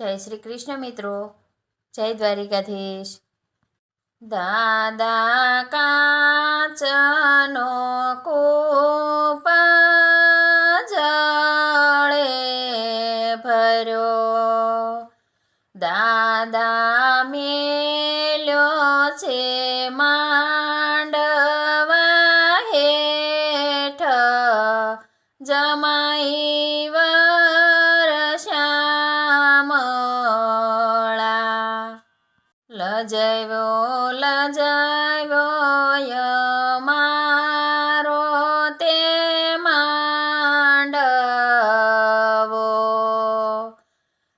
જય શ્રી કૃષ્ણ મિત્રો. જય દ્વારિકાધીશ. દાદા કાચનો કૂપ જળે ભર્યો. દાદા મેલ્યો છે માંડવા વરશ્યામળા લજવ્યો લજવ્યો યમારો તે માંડવો.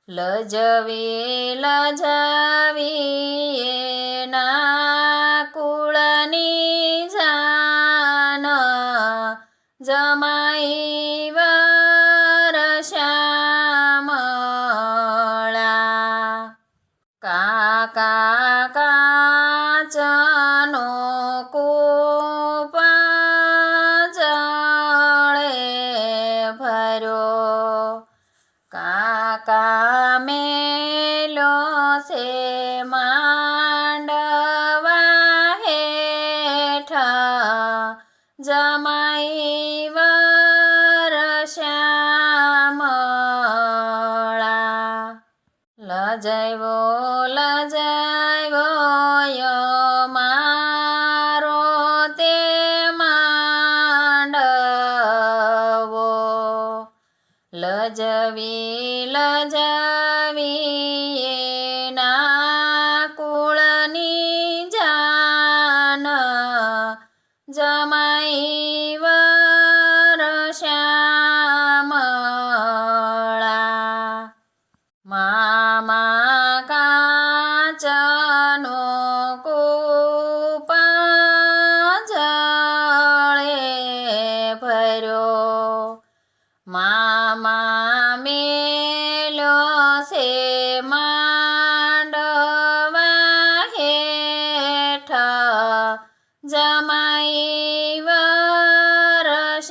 લજવી લજવી એના કુળની જાન જમાઈ કાકા મેલો છે માંડવા હેઠ જમાઈ વરશ્યામળા લજાવ્યો લજાવ્યો લજવી લજવી એના કુળની જાન જમાઈ વરશ્યામળા મામા છે માંડવા હેઠ જમાઈ વરશ્યામળા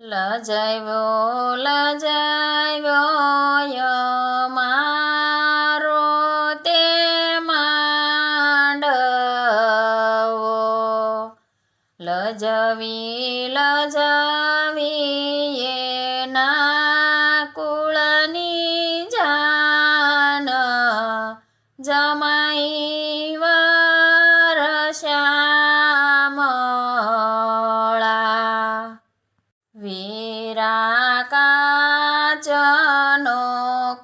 લજાવ્યો લજાવ્યો મારો તે માંડવો. લજવી લજવી જમાઈ વરશ્યામળા વીરા કાચનો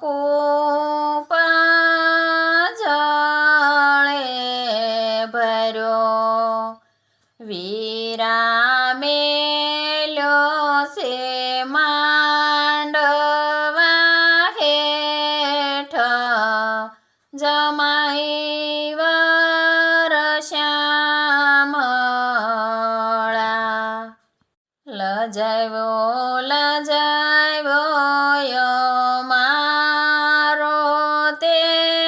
કૂપ જળે ભર્યો વીરા મેલ્યો છે માય વારશ્યામળા લજાવ્યો લજાવ્યો મારો તે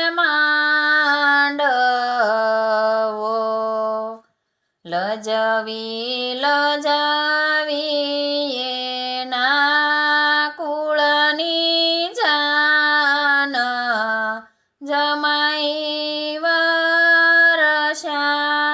માંડવો. લજવી લજ સમય વરસા